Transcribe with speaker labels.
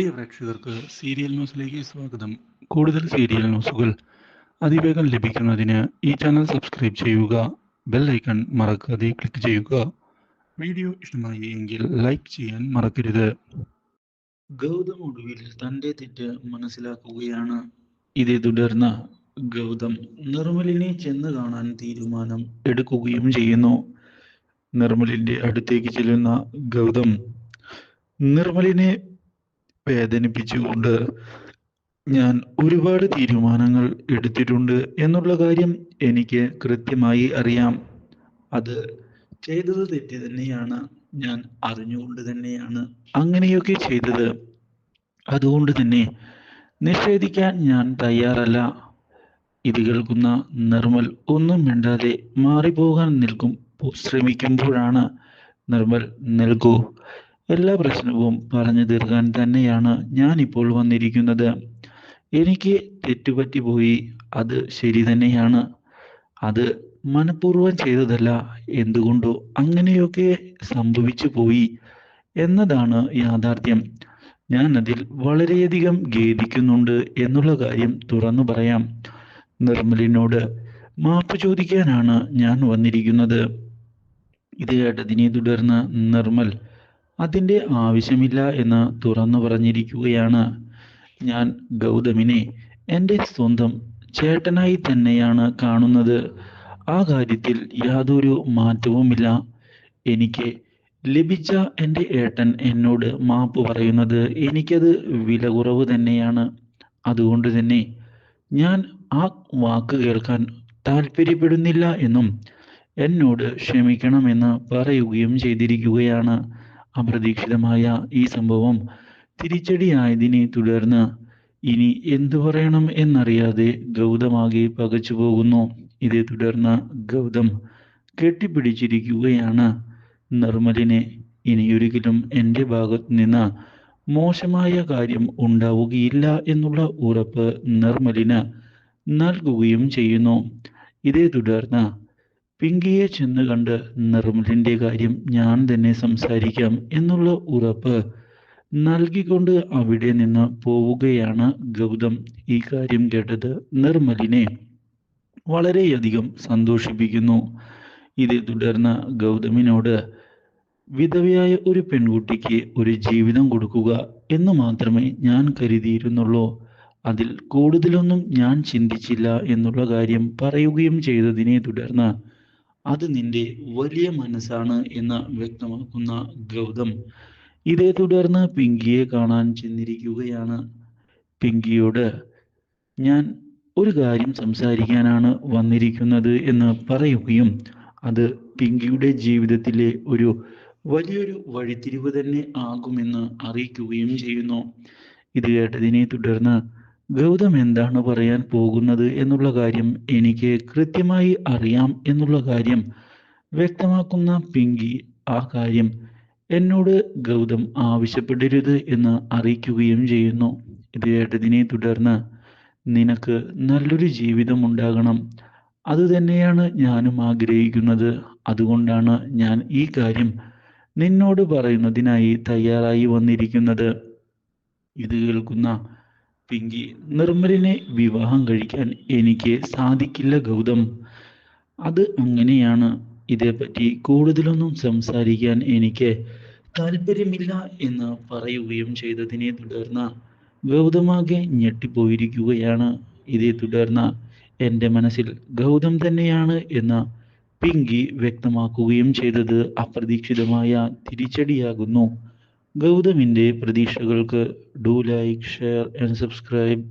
Speaker 1: പ്രിയ പ്രേക്ഷകർക്ക് സീരിയൽ ന്യൂസിലേക്ക് സ്വാഗതം. കൂടുതൽ സീരിയൽ ന്യൂസുകൾ അതിവേഗം ലഭിക്കുന്നതിന് ഈ ചാനൽ സബ്സ്ക്രൈബ് ചെയ്യുക ബെൽ ഐക്കൺ മറക്കാതെ ക്ലിക്ക് ചെയ്യുക. വീഡിയോ ഇഷ്ടമായി എങ്കിൽ ലൈക്ക് ചെയ്യാൻ മറക്കരുത്. ഗൗതം ഒടുവിൽ തന്റെ തെറ്റ് മനസ്സിലാക്കുകയാണ്. ഇതേ തുടർന്ന് ഗൗതം നിർമ്മലിനെ ചെന്ന് കാണാൻ തീരുമാനം എടുക്കുകയും ചെയ്യുന്നു. നിർമ്മലിന്റെ അടുത്തേക്ക് ചെല്ലുന്ന ഗൗതം നിർമ്മലിനെ വേദനിപ്പിച്ചുകൊണ്ട് ഞാൻ ഒരുപാട് തീരുമാനങ്ങൾ എടുത്തിട്ടുണ്ട് എന്നുള്ള കാര്യം എനിക്ക് കൃത്യമായി അറിയാം. അത് ചെയ്തത് തെറ്റ് തന്നെയാണ് ഞാൻ അറിഞ്ഞുകൊണ്ട് തന്നെയാണ് അങ്ങനെയൊക്കെ ചെയ്തത്. അതുകൊണ്ട് തന്നെ നിഷേധിക്കാൻ ഞാൻ തയ്യാറല്ല. ഇത് കേൾക്കുന്ന നിർമ്മൽ ഒന്നും മിണ്ടാതെ മാറിപ്പോകാൻ നിൽക്കും ശ്രമിക്കുമ്പോഴാണ് നിർമ്മൽ നിൽക്കൂ. എല്ലാ പ്രശ്നവും പറഞ്ഞു തീർക്കാൻ തന്നെയാണ് ഞാൻ ഇപ്പോൾ വന്നിരിക്കുന്നത്. എനിക്ക് തെറ്റുപറ്റി പോയി. അത് ശരി തന്നെയാണ്. അത് മനഃപൂർവം ചെയ്തതല്ല. എന്തുകൊണ്ടോ അങ്ങനെയൊക്കെ സംഭവിച്ചു പോയി എന്നതാണ് യാഥാർത്ഥ്യം. ഞാൻ അതിൽ വളരെയധികം ഖേദിക്കുന്നുണ്ട് എന്നുള്ള കാര്യം തുറന്നു പറയാം. നിർമ്മലിനോട് മാപ്പ് ചോദിക്കാനാണ് ഞാൻ വന്നിരിക്കുന്നത്. ഇത് കേട്ടതിനെ തുടർന്ന് നിർമ്മൽ അതിന്റെ ആവശ്യമില്ല എന്ന് തുറന്നു പറഞ്ഞിരിക്കുകയാണ് ഞാൻ ഗൗതമിനെ. എന്റെ സ്വന്തം ചേട്ടനായി തന്നെയാണ് കാണുന്നത്. ആ കാര്യത്തിൽ യാതൊരു മാറ്റവുമില്ല. എനിക്ക് ലഭിച്ച എന്റെ ഏട്ടൻ എന്നോട് മാപ്പ് പറയുന്നത് എനിക്കത് വില കുറവ് തന്നെയാണ്. അതുകൊണ്ട് തന്നെ ഞാൻ ആ വാക്ക് കേൾക്കാൻ താല്പര്യപ്പെടുന്നില്ല എന്നും എന്നോട് ക്ഷമിക്കണമെന്ന് പറയുകയും ചെയ്തിരിക്കുകയാണ്. അപ്രതീക്ഷിതമായ ഈ സംഭവം തിരിച്ചടിയായതിനെ തുടർന്ന് ഇനി എന്തു പറയണം എന്നറിയാതെ ഗൗതമാകെ പകച്ചു പോകുന്നു. ഇതേ തുടർന്ന് ഗൗതം കെട്ടിപ്പിടിച്ചിരിക്കുകയാണ്. നിർമ്മലിനെ ഇനിയൊരിക്കലും എന്റെ ഭാഗത്ത് നിന്ന് മോശമായ കാര്യം ഉണ്ടാവുകയില്ല എന്നുള്ള ഉറപ്പ് നിർമ്മലിന് നൽകുകയും ചെയ്യുന്നു. ഇതേ തുടർന്ന് പിങ്കിയെ ചെന്ന് കണ്ട് നിർമ്മലിന്റെ കാര്യം ഞാൻ തന്നെ സംസാരിക്കാം എന്നുള്ള ഉറപ്പ് നൽകിക്കൊണ്ട് അവിടെ നിന്ന് പോവുകയാണ് ഗൗതം. ഈ കാര്യം കേട്ടത് നിർമ്മലിനെ വളരെയധികം സന്തോഷിപ്പിക്കുന്നു. ഇതേ തുടർന്ന് ഗൗതമിനോട് വിധവയായ ഒരു പെൺകുട്ടിക്ക് ഒരു ജീവിതം കൊടുക്കുക എന്ന് മാത്രമേ ഞാൻ കരുതിയിരുന്നുള്ളൂ. അതിൽ കൂടുതലൊന്നും ഞാൻ ചിന്തിച്ചില്ല എന്നുള്ള കാര്യം പറയുകയും ചെയ്തതിനെ തുടർന്ന് അത് നിന്റെ വലിയ മനസ്സാണ് എന്ന് വ്യക്തമാക്കുന്ന ഗൗതം. ഇതേ തുടർന്ന് പിങ്കിയെ കാണാൻ ചെന്നിരിക്കുകയാണ് പിങ്കിയോട്. ഞാൻ ഒരു കാര്യം സംസാരിക്കാനാണ് വന്നിരിക്കുന്നത് എന്ന് പറയുകയും അത് പിങ്കിയുടെ ജീവിതത്തിലെ ഒരു വലിയൊരു വഴിത്തിരിവ് തന്നെ ആകുമെന്ന് അറിയിക്കുകയും ചെയ്യുന്നു. ഇത് കേട്ടതിനെ തുടർന്ന് ഗൗതം എന്താണ് പറയാൻ പോകുന്നത് എന്നുള്ള കാര്യം എനിക്ക് കൃത്യമായി അറിയാം എന്നുള്ള കാര്യം വ്യക്തമാക്കുന്ന പിങ്കി ആ കാര്യം എന്നോട് ഗൗതം ആവശ്യപ്പെടരുത് എന്ന് അറിയിക്കുകയും ചെയ്യുന്നു. ഇത് കേട്ടതിനെ തുടർന്ന് നിനക്ക് നല്ലൊരു ജീവിതം ഉണ്ടാകണം. അത് തന്നെയാണ് ഞാനും ആഗ്രഹിക്കുന്നത്. അതുകൊണ്ടാണ് ഞാൻ ഈ കാര്യം നിന്നോട് പറയുന്നതിനായി തയ്യാറായി വന്നിരിക്കുന്നത്. ഇത് കേൾക്കുന്ന പിങ്കി. നിർമ്മലിനെ വിവാഹം കഴിക്കാൻ എനിക്ക് സാധിക്കില്ല ഗൗതം. അത് അങ്ങനെയാണ്. ഇതേപ്പറ്റി കൂടുതലൊന്നും സംസാരിക്കാൻ എനിക്ക് താല്പര്യമില്ല എന്ന് പറയുകയും ചെയ്തതിനെ തുടർന്ന് ഗൗതമാകെ ഞെട്ടിപ്പോയിരിക്കുകയാണ്. ഇതേ തുടർന്ന് എന്റെ മനസ്സിൽ ഗൗതം തന്നെയാണ് എന്ന് പിങ്കി വ്യക്തമാക്കുകയും ചെയ്തത് അപ്രതീക്ഷിതമായ തിരിച്ചടിയാകുന്നു. ഗൗതമിന്റെ പ്രതീക്ഷകൾക്ക് do like share and subscribe